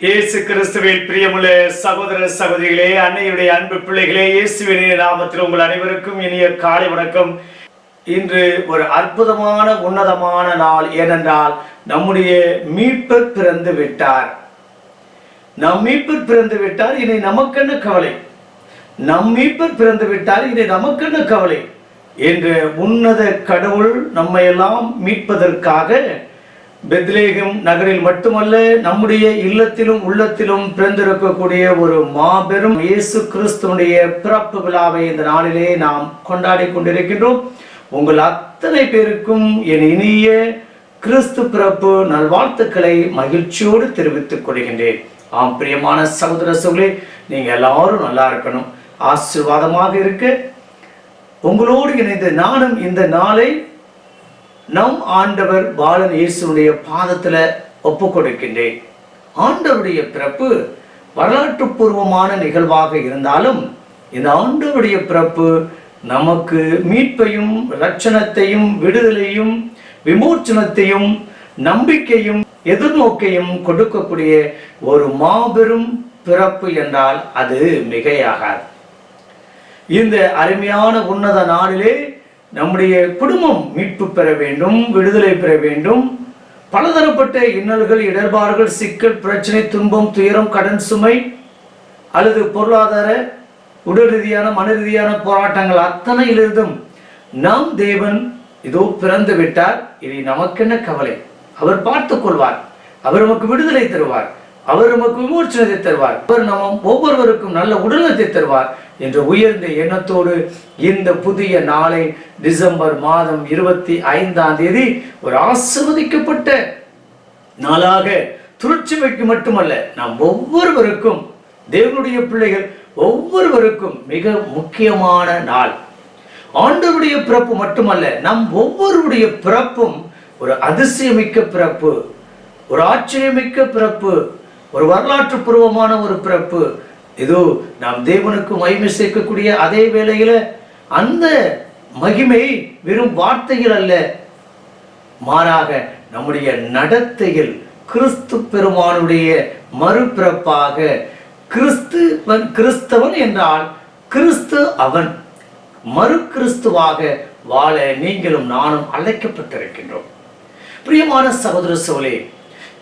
இயேசு கிறிஸ்துவின் பிரியமுள்ள சகோதர சகோதரிகளே அன்னையுடைய அன்பு பிள்ளைகளே இயேசுவின் நாமத்தில் உங்கள் அனைவருக்கும் இனிய காலை வணக்கம். இன்று ஒரு அற்புதமான உன்னதமான நாள் ஏனென்றால் நம்முடைய மீட்பர் பிறந்து விட்டார். நம் மீட்பர் பிறந்து விட்டார் இனி நமக்கென்ன கவலை? நம் மீட்பர் பிறந்து விட்டார் இனி நமக்கென்ன கவலை? என்று உன்னத கடவுள் நம்மையெல்லாம் மீட்பதற்காக பெத்லேகம் நகரில் மட்டுமல்ல நம்முடைய இல்லத்திலும் உள்ளத்திலும் பிறந்திருக்கக்கூடிய ஒரு மாபெரும் இயேசு கிறிஸ்துவனுடைய பிறப்பு விழாவை இந்த நாளிலே நாம் கொண்டாடி கொண்டிருக்கின்றோம். உங்கள் அத்தனை பேருக்கும் என் இனிய கிறிஸ்து பிறப்பு நல்வாழ்த்துக்களை மகிழ்ச்சியோடு தெரிவித்துக் கொள்கின்றேன். ஆம் பிரியமான சகோதர சோழே நீங்க எல்லாரும் நல்லா இருக்கணும். ஆசீர்வாதமாக இருக்க. உங்களோடு இணைந்து நானும் இந்த நாளை நம் ஆண்டவர் பாலன் இயேசுடைய பாதத்தில் ஒப்பு கொடுக்கின்றேன் ஆண்டவருடைய பிறப்பு வரலாற்று பூர்வமான நிகழ்வாக இருந்தாலும் இந்த ஆண்டவருடைய பிறப்பு நமக்கு மீட்பையும் ரட்சணத்தையும் விடுதலையும் விமோச்சனத்தையும் நம்பிக்கையும் எதிர்நோக்கையும் கொடுக்கக்கூடிய ஒரு மாபெரும் பிறப்பு என்றால் அது மிகையாகாது. இந்த அருமையான உன்னத நாளிலே நம்முடைய குடும்பம் மீட்பு பெற வேண்டும் விடுதலை பெற வேண்டும். பலதரப்பட்ட இன்னல்கள் இடர்பாடுகள் சிக்கல் பிரச்சனை துன்பம் துயரம் கடன் சுமை அல்லது பொருளாதார உடல் ரீதியான மன ரீதியான போராட்டங்கள் அத்தனையிலிருந்தும் நாம் தேவன் இதோ பிறந்து விட்டார். இனி நமக்கென்ன கவலை? அவர் பார்த்துக் கொள்வார். அவர் நமக்கு விடுதலை தருவார். அவர் நமக்கு விமோச்சனத்தை தருவார். அவர் நம்ம ஒவ்வொருவருக்கும் நல்ல உடல்நலத்தை தருவார் என்ற உயர்ந்த எண்ணத்தோடு இந்த புதிய நாளை டிசம்பர் மாதம் இருபத்தி ஐந்தாம் தேதி ஒரு ஆசிர்வதிக்கப்பட்ட நாளாக திருச்சுவைக்கு மட்டுமல்ல நாம் ஒவ்வொருவருக்கும் தேவனுடைய பிள்ளைகள் ஒவ்வொருவருக்கும் மிக முக்கியமான நாள். ஆண்டவருடைய பிறப்பு மட்டுமல்ல நம் ஒவ்வொருடைய பிறப்பும் ஒரு அதிசயமிக்க பிறப்பு ஒரு ஆச்சரியமிக்க பிறப்பு. ஒரு வரலாற்று பூர்வமான ஒரு பிறப்பு. இதோ நாம் தேவனுக்கு மகிமை சேர்க்கக்கூடிய அதே வேளையில் அந்த மகிமை வெறும் வார்த்தைகள் அல்ல. மாறாக நம்முடைய நடத்தையில் கிறிஸ்து பெருமானுடைய மறுபிறப்பாக கிறிஸ்துவன் கிறிஸ்தவன் என்றால் கிறிஸ்து அவன். மறு கிறிஸ்துவாக வாழ நீங்களும் நானும் அழைக்கப்பட்டிருக்கின்றோம். பிரியமான சகோதர சோழே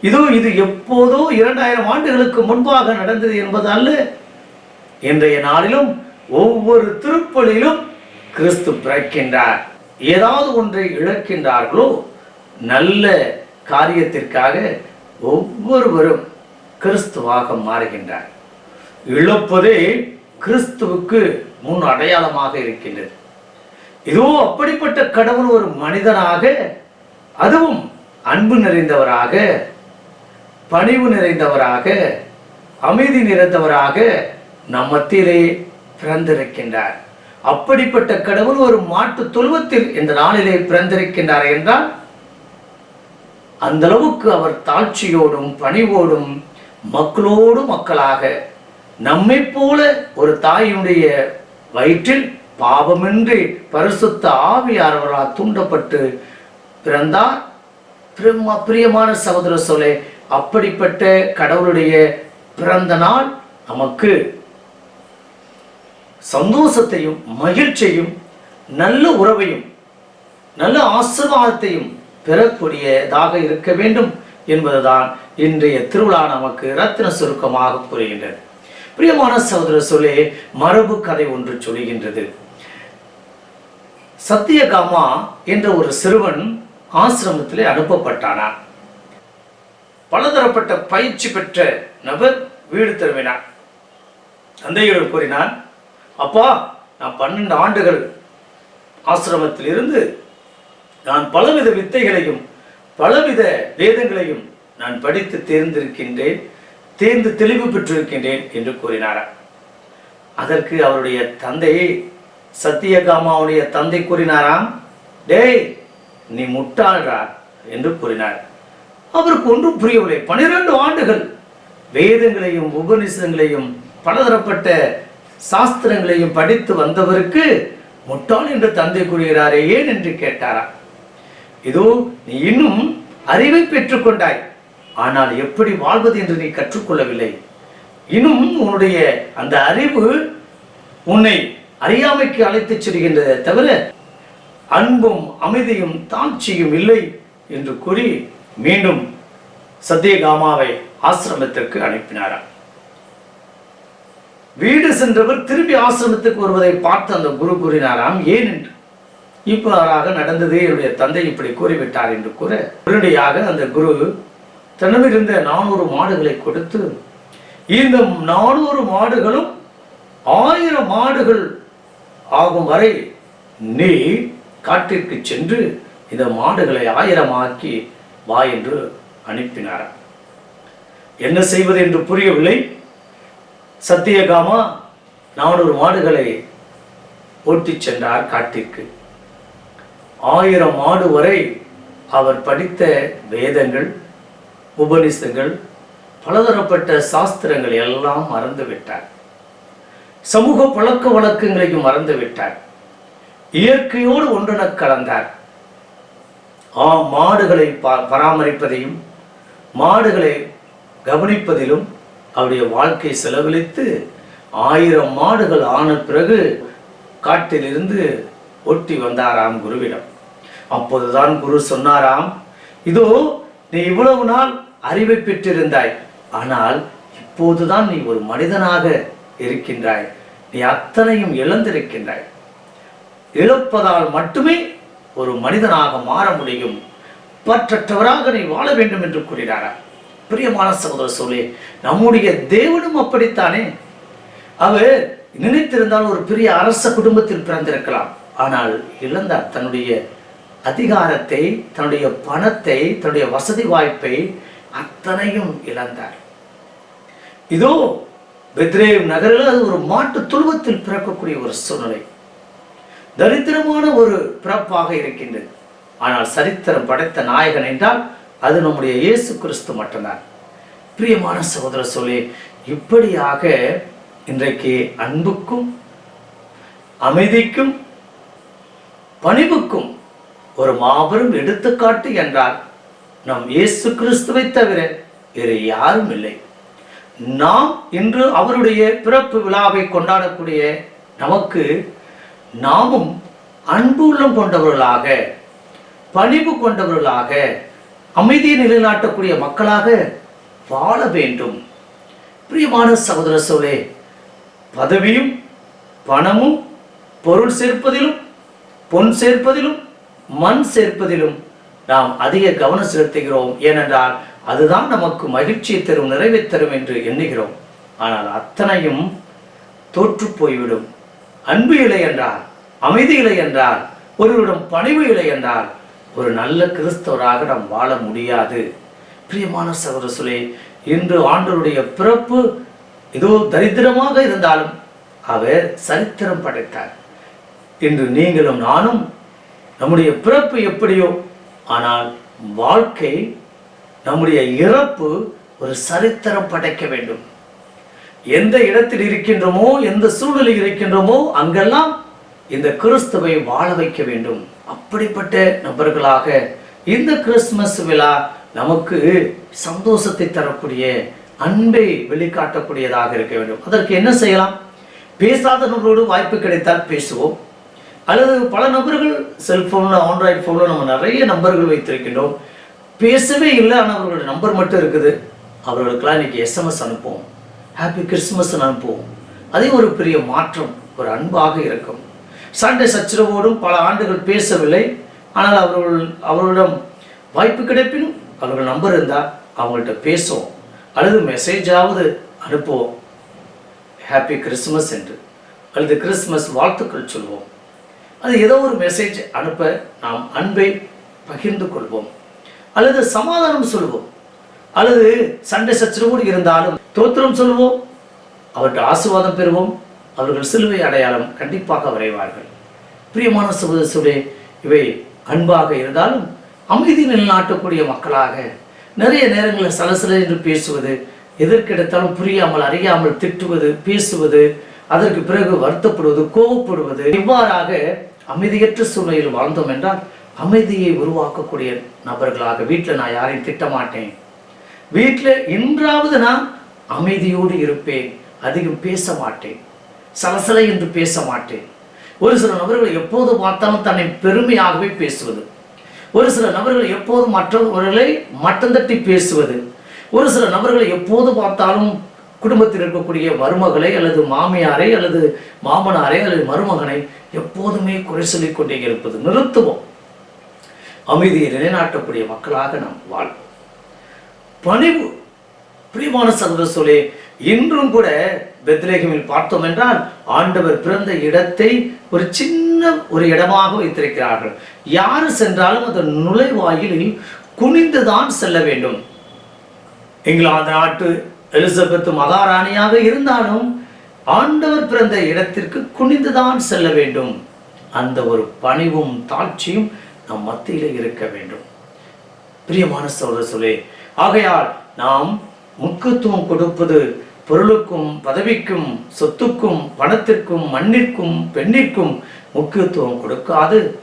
இதோ இது எப்போதோ இரண்டாயிரம் ஆண்டுகளுக்கு முன்பாக நடந்தது என்பது அல்ல. இன்றைய நாளிலும் ஒவ்வொரு திருப்பலிலும் கிறிஸ்து பிறக்கின்றார். ஏதாவது ஒன்றை இழக்கின்றார்களோ நல்ல காரியத்திற்காக ஒவ்வொருவரும் கிறிஸ்துவாக மாறுகின்றார். இழப்பதே கிறிஸ்துவுக்கு முன் அடையாளமாக இருக்கின்றது. இதோ அப்படிப்பட்ட கடவுள் ஒரு மனிதனாக அதுவும் அன்பு நிறைந்தவராக பணிவு நிறைந்தவராக அமைதி நிறைந்தவராக நம் மத்தியிலே பிறந்திருக்கின்றார். அப்படிப்பட்ட கடவுள் ஒரு மாட்டு தொழுவத்தில் இந்த நாளிலே பிறந்திருக்கின்றார் என்றால் அந்த அளவுக்கு அவர் தாட்சியோடும் பணிவோடும் மக்களோடு மக்களாக நம்மை போல ஒரு தாயினுடைய வயிற்றில் பாவமின்றி பரிசுத்த ஆவியானவரால் தூண்டப்பட்டு பிறந்தார். பிரியமான சகோதர சொல்லே அப்படிப்பட்ட கடவுளுடைய பிறந்த நாள் நமக்கு. சந்தோஷத்தையும் மகிழ்ச்சியையும் நல்ல உறவையும் நல்ல ஆசீர்வாதத்தையும் பெறக்கூடியதாக இருக்க வேண்டும் என்பதுதான் இன்றைய திருவிழா நமக்கு ரத்தின சுருக்கமாக கூறுகின்றது. பிரியமான சகோதர சொல்லே மரபு கதை ஒன்று சொல்கின்றது. சத்தியகாமா என்ற ஒரு சிறுவன் ஆசிரமத்திலே அனுப்பப்பட்டானான் பலதரப்பட்ட பயிற்சி பெற்ற நபர் வீடு திரும்பினார். தந்தையிடம் கூறினார் அப்பா நான் பன்னெண்டு ஆண்டுகள் ஆசிரமத்தில் இருந்து நான் பலவித வித்தைகளையும் பலவித வேதங்களையும் நான் படித்து தேர்ந்திருக்கின்றேன் தேர்ந்து தெளிவு பெற்றிருக்கின்றேன் என்று கூறினாராம் அதற்கு அவருடைய தந்தையை சத்தியகாமாவுடைய தந்தை கூறினாராம் டேய் நீ முட்டாள்ரா என்று கூறினார். அவருக்கு ஒன்றும் புரியவில்லை. பனிரெண்டு ஆண்டுகள் வேதங்களையும் உபநிஷதங்களையும் பலதரப்பட்ட சாஸ்திரங்களையும் படித்து வந்தவருக்கு முட்டாள் என்று தந்தை கூறுகிறாரே ஏன் என்று கேட்டாரா? இதோ நீ இன்னும் அறிவை பெற்றுக்கொண்டாய் ஆனால் எப்படி வாழ்வது என்று நீ கற்றுக்கொள்ளவில்லை. இன்னும் உன்னுடைய அந்த அறிவு உன்னை அறியாமைக்கு அழைத்துச் செல்கின்றதை தவிர அன்பும் அமைதியும் தாழ்ச்சியும் இல்லை என்று கூறி மீண்டும் சத்தியகாமாவை ஆசிரமத்திற்கு அனுப்பினாராம் வீடு சென்றவர் திரும்பி ஆசிரமத்துக்கு வருவதை பார்த்து அந்த குரு கூறினாராம் ஏன் என்று? இவ்வாறாக நடந்தது என்னுடைய தந்தை இப்படி கூறிவிட்டார் என்று கூற உடனடியாக அந்த குரு தன்னிருந்த நானூறு மாடுகளை கொடுத்து இந்த நானூறு மாடுகளும் ஆயிரம் மாடுகள் ஆகும் வரை நீ காட்டிற்கு சென்று இந்த மாடுகளை ஆயிரமாக்கி வா என்று அனுப்பினார். என்ன செய்வது என்று புரியவில்லை. சத்தியகாமா நானூறு மாடுகளை ஓட்டிச் சென்றார் காட்டிற்கு. ஆயிரம் ஆடு வரை அவர் படித்த வேதங்கள் உபனிஷங்கள் பலதரப்பட்ட சாஸ்திரங்கள் எல்லாம் மறந்து விட்டார் சமூக பழக்க வழக்கங்களையும் மறந்து விட்டார் இயற்கையோடு ஒன்றென கலந்தார். ஆ மாடுகளை பா- பராமரிப்பதையும் மாடுகளை கவனிப்பதிலும் அவருடைய வாழ்க்கை செலவழித்து ஆயிரம் மாடுகள் ஆன பிறகு காட்டிலிருந்து ஒட்டி வந்தாராம் குருவிடம். அப்போதுதான் குரு சொன்னாராம் இதோ நீ இவ்வளவு நாள் அறிவை பெற்றிருந்தாய். ஆனால் இப்போதுதான் நீ ஒரு மனிதனாக இருக்கின்றாய். நீ அத்தனையும் இழந்திருக்கின்றாய். இழப்பதால் மட்டுமே ஒரு மனிதனாக மாற முடியும். பற்றற்றவராக நீ வாழ வேண்டும் என்று கூறினாரா? பிரியமான சகோதர சொல்லி நம்முடைய தேவனும் அப்படித்தானே? அவர் நினைத்திருந்தால் ஒரு பெரிய அரச குடும்பத்தில் பிறந்திருக்கலாம். ஆனால் இழந்தார். தன்னுடைய அதிகாரத்தை தன்னுடைய பணத்தை தன்னுடைய வசதி வாய்ப்பை அத்தனையும் இழந்தார். இதோ பெத்ரேவ் நகரில் அது ஒரு மாட்டு துருவத்தில் பிறக்கக்கூடிய ஒரு சூழ்நிலை. தரித்திரமான ஒரு பிறப்பாக இருக்கின்றது. ஆனால் சரித்திரம் படைத்த நாயகன் என்றால் அது நம்முடைய இயேசு கிறிஸ்து மட்டும்தான். பிரியமான சகோதர சொல்லி இப்படியாக இன்றைக்கு அன்புக்கும் அமைதிக்கும் பணிவுக்கும் ஒரு மாபெரும் எடுத்துக்காட்டு என்றால் நம் இயேசு கிறிஸ்துவை தவிர வேறு யாரும் இல்லை. நாம் இன்று அவருடைய பிறப்பு விழாவை கொண்டாடக்கூடிய நமக்கு நாமும் அன்புள்ளம் கொண்டவர்களாக பணிவு கொண்டவர்களாக அமைதியை நிலைநாட்டக்கூடிய மக்களாக வாழ வேண்டும். பிரியமான சகோதர சோழே பதவியும் பணமும் பொருள் சேர்ப்பதிலும் பொன் சேர்ப்பதிலும் மண் சேர்ப்பதிலும் நாம் அதிக கவனம் செலுத்துகிறோம். ஏனென்றால் அதுதான் நமக்கு மகிழ்ச்சியை தரும் நிறைவை தரும் என்று எண்ணுகிறோம். ஆனால் அத்தனையும் தோற்று போய்விடும். அன்பு இல்லை என்றால் அமைதி இல்லை என்றால் ஒருவரிடம் பணிவு இல்லை என்றால் ஒரு நல்ல கிறிஸ்தவராக நாம் வாழ முடியாது. பிரியமான சகோதரசுலே இன்று ஆண்டருடைய பிறப்பு இதோ தரித்திரமாக இருந்தாலும் அவர் சரித்திரம் படைத்தார். இன்று நீங்களும் நானும் நம்முடைய பிறப்பு எப்படியோ ஆனால் வாழ்க்கை நம்முடைய இறப்பு ஒரு சரித்திரம் படைக்க வேண்டும். எந்த இடத்தில் இருக்கின்றோமோ எந்த சூழலில் இருக்கின்றோமோ அங்கெல்லாம் இந்த கிறிஸ்துவை வாழ வைக்க வேண்டும். அப்படிப்பட்ட நபர்களாக இந்த கிறிஸ்துமஸ் விழா நமக்கு சந்தோஷத்தை தரக்கூடிய அன்பை வெளிக்காட்டக்கூடியதாக இருக்க வேண்டும். அதற்கு என்ன செய்யலாம்? பேசாத நபரோடு வாய்ப்பு கிடைத்தால் பேசுவோம். அல்லது பல நபர்கள் செல்போனில் ஆண்ட்ராய்டு ஃபோனில் நம்ம நிறைய நம்பர்கள் வைத்திருக்கின்றோம். பேசவே இல்லை ஆனால் அவர்களோட நம்பர் மட்டும் இருக்குது. அவர்களுக்கெல்லாம் இன்னைக்கு எஸ்எம்எஸ் அனுப்புவோம். ஹாப்பி கிறிஸ்மஸ் அனுப்புவோம் அதே ஒரு பெரிய மாற்றம் ஒரு அன்பாக இருக்கும். சண்டை சச்சரவோடும் பல ஆண்டுகள் பேசவில்லை. ஆனால் அவர்கள் அவர்களிடம் வாய்ப்பு கிடைப்பினும் அவர்கள் நம்பர் இருந்தால் அவங்கள்ட்ட பேசுவோம். அல்லது மெசேஜாவது அனுப்புவோம். ஹாப்பி கிறிஸ்மஸ் என்று. அல்லது கிறிஸ்மஸ் வாழ்த்துக்கள் சொல்வோம். அது ஏதோ ஒரு மெசேஜ் அனுப்ப நாம் அன்பை பகிர்ந்து கொள்வோம். அல்லது சமாதானம் சொல்வோம். அல்லது சண்டை சச்சரவோடு இருந்தாலும் தோத்திரம் சொல்வோம் அவர்கள் ஆசீர்வாதம் பெறுவோம் அவர்கள் சிலுவை அடையாளம் கண்டிப்பாக வரைவார்கள். பிரியமான சகோதரே இவை அன்பாக இருந்தாலும் அமைதி நிலைநாட்டக்கூடிய மக்களாக நிறைய நேரங்களில் சலசல என்று பேசுவது எதற்கெடுத்தாலும் புரியாமல் அறியாமல் திட்டுவது பேசுவது அதற்கு பிறகு வருத்தப்படுவது கோவப்படுவது இவ்வாறாக அமைதியற்ற சூழ்நிலையில் வாழ்ந்தோம் என்றால் அமைதியை உருவாக்கக்கூடிய நபர்களாக வீட்டில் நான் யாரையும் திட்ட மாட்டேன் வீட்டில் இன்றாவது நான் அமைதியோடு இருப்பேன் அதிகம் பேச மாட்டேன் சலசலை என்று பேச மாட்டேன். ஒரு சில நபர்கள் எப்போது பார்த்தாலும் தன்னை பெருமையாகவே பேசுவது. ஒரு சில நபர்கள் எப்போது மற்றவர்களை மட்டம் தட்டி பேசுவது. ஒரு சில நபர்களை எப்போது பார்த்தாலும் குடும்பத்தில் இருக்கக்கூடிய மருமகளை அல்லது மாமியாரை அல்லது மாமனாரை அல்லது மருமகனை எப்போதுமே குறை சொல்லிக் கொண்டே இருப்பது நிறுத்துவோம். அமைதியை நிலைநாட்டக்கூடிய மக்களாக நாம் வாழ்வோம். பணிவு. பிரியமான சகோதர சொல்லே இன்றும் கூட பெத்லேகமில் பார்த்தோம் என்றால் ஆண்டவர் பிறந்த இடத்தை ஒரு சின்ன ஒரு இடமாக வைத்திருக்கிறார்கள். யாரு சென்றாலும் அந்த நுழைவாயிலில் குனிந்துதான் செல்ல வேண்டும். இங்கிலாந்து நாட்டு எலிசபெத் மகாராணியாக இருந்தாலும் ஆண்டவர் பிறந்த இடத்திற்கு குனிந்துதான் செல்ல வேண்டும். அந்த ஒரு பணிவும் தாட்சியும் நம் மத்தியில் இருக்க வேண்டும். பிரியமான சோழ சொல்லே ஆகையால் நாம் முக்கியத்துவம் கொடுப்பது பொருளுக்கும் பதவிக்கும் சொத்துக்கும் பணத்திற்கும் மண்ணிற்கும் பெண்ணிற்கும் முக்கியத்துவம் கொடுக்காது.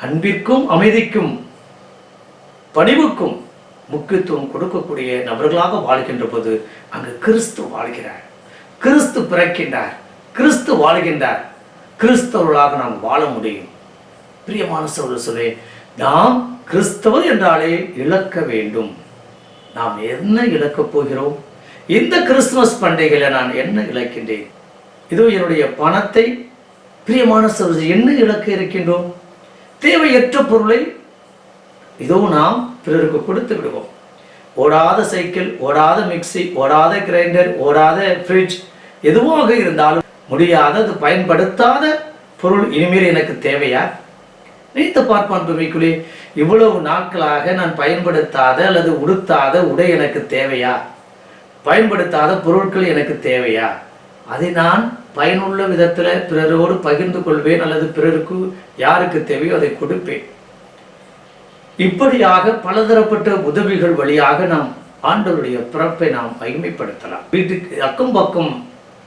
அன்பிற்கும் அமைதிக்கும் பணிவுக்கும் முக்கியத்துவம் கொடுக்கக்கூடிய நபர்களாக வாழ்கின்ற போது அங்கு கிறிஸ்து வாழ்கிறார். கிறிஸ்து பிறக்கின்றார். கிறிஸ்து வாழ்கின்றார். கிறிஸ்தவர்களாக நாம் வாழ முடியும். பிரியமான சோழ சொல்லே நாம் கிறிஸ்தவர் என்றாலே இழக்க வேண்டும். நாம் என்ன இழக்கப் போகிறோம்? இந்த கிறிஸ்துமஸ் பண்டிகையில் நான் என்ன இழக்கின்றேன்? இதோ என்னுடைய பணத்தை பிரியமான சகோதரி என்ன இழக்க இருக்கின்றோம்? தேவையற்ற பொருளை இதோ நாம் பிறருக்கு கொடுத்து விடுவோம். ஓடாத சைக்கிள் ஓடாத மிக்ஸி ஓடாத கிரைண்டர் ஓடாத ஃப்ரிட்ஜ் எதுவாக இருந்தாலும் முடியாத அது பயன்படுத்தாத பொருள் இனிமேல் எனக்கு தேவையா? நினைத்து பார்ப்பான் பூமிக்குள்ளே இவ்வளவு நாட்களாக நான் பயன்படுத்தாத அல்லது உடுத்தாத உடை எனக்கு தேவையா? பயன்படுத்தாத பொருட்கள் எனக்கு தேவையா? அதை நான் பயனுள்ள விதத்தில் பிறரோடு பகிர்ந்து கொள்வேன் அல்லது பிறருக்கு யாருக்கு தேவையோ அதை கொடுப்பேன். இப்படியாக பலதரப்பட்ட உதவிகள் வழியாக நாம் ஆண்டவருடைய பிறப்பை நாம் மகிமைப்படுத்தலாம். வீட்டுக்கு அக்கம் பக்கம்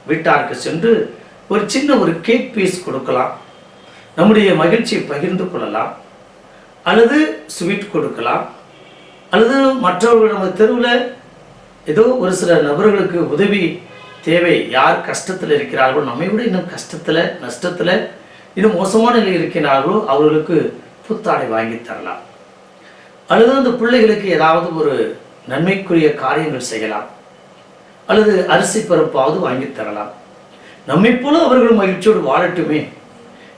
வீட்டாருக்கு சென்று ஒரு சின்ன ஒரு கேக் பீஸ் கொடுக்கலாம். நம்முடைய மகிழ்ச்சியை பகிர்ந்து கொள்ளலாம். அல்லது ஸ்வீட் கொடுக்கலாம். அல்லது மற்றவர்கள் நம்ம தெருவில் ஏதோ ஒரு சில நபர்களுக்கு உதவி தேவை. யார் கஷ்டத்தில் இருக்கிறார்களோ நம்மை விட இன்னும் கஷ்டத்தில் நஷ்டத்தில் இன்னும் மோசமான நிலையில் இருக்கிறார்களோ அவர்களுக்கு புத்தாடை வாங்கி தரலாம். அல்லது அந்த பிள்ளைகளுக்கு ஏதாவது ஒரு நன்மைக்குரிய காரியங்கள் செய்யலாம். அல்லது அரிசி பருப்பாவது வாங்கி தரலாம். நம்மை போல அவர்கள் மகிழ்ச்சியோடு வாழட்டுமே.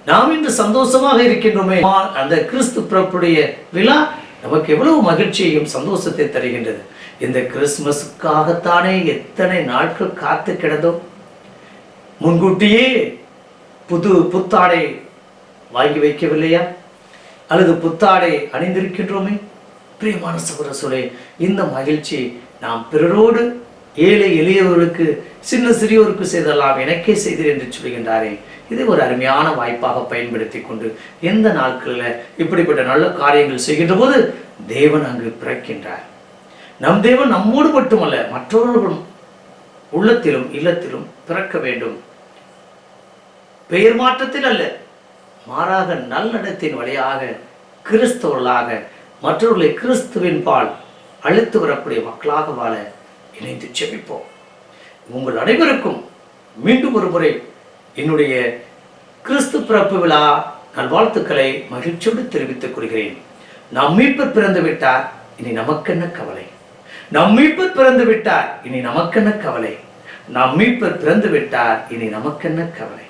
நாம் இன்று சந்தோஷமாக இருக்கின்றோமே. அந்த கிறிஸ்து பிறப்புடைய விழா நமக்கு எவ்வளவு மகிழ்ச்சியையும் சந்தோஷத்தை தருகின்றது. இந்த கிறிஸ்துமஸுக்காகத்தானே எத்தனை நாட்கள் காத்து கிடந்தோம். முன்கூட்டியே புது புத்தாடை வாங்கி வைக்கவில்லையா? அல்லது புத்தாடை அணிந்திருக்கின்றோமே? பிரியமான சகோதர இந்த மகிழ்ச்சி நாம் பிறரோடு ஏழை எளியவர்களுக்கு சின்ன சிறியோருக்கு செய்தெல்லாம் எனக்கே செய்தீர் என்று சொல்கின்றாரே. இதை ஒரு அருமையான வாய்ப்பாக பயன்படுத்தி கொண்டு எந்த நாட்களில் இப்படிப்பட்ட நல்ல காரியங்கள் செய்கின்ற போது தேவன் அங்கு பிறக்கின்றார். நம் தேவன் நம்மோடு மட்டுமல்ல மற்றவர்களும் உள்ளத்திலும் இல்லத்திலும் பிறக்க வேண்டும். பெயர் மாற்றத்தில் அல்ல மாறாக நல்லடத்தின் வழியாக கிறிஸ்தவர்களாக மற்றவர்களை கிறிஸ்துவின் பால் அழைத்து வரக்கூடிய மக்களாக வாழ இணைந்து செபிப்போம் உங்கள் அனைவருக்கும் மீண்டும் ஒரு முறை என்னுடைய கிறிஸ்து பிறப்பு விழா நல்வாழ்த்துக்களை மகிழ்ச்சியோடு தெரிவித்துக் கொள்கிறேன். நம் மீட்பர் பிறந்து விட்டார் இனி நமக்கென்ன கவலை? நம் மீட்பர் பிறந்து விட்டார் இனி நமக்கென்ன கவலை? நம் மீட்பர் பிறந்து விட்டார் இனி நமக்கென்ன கவலை?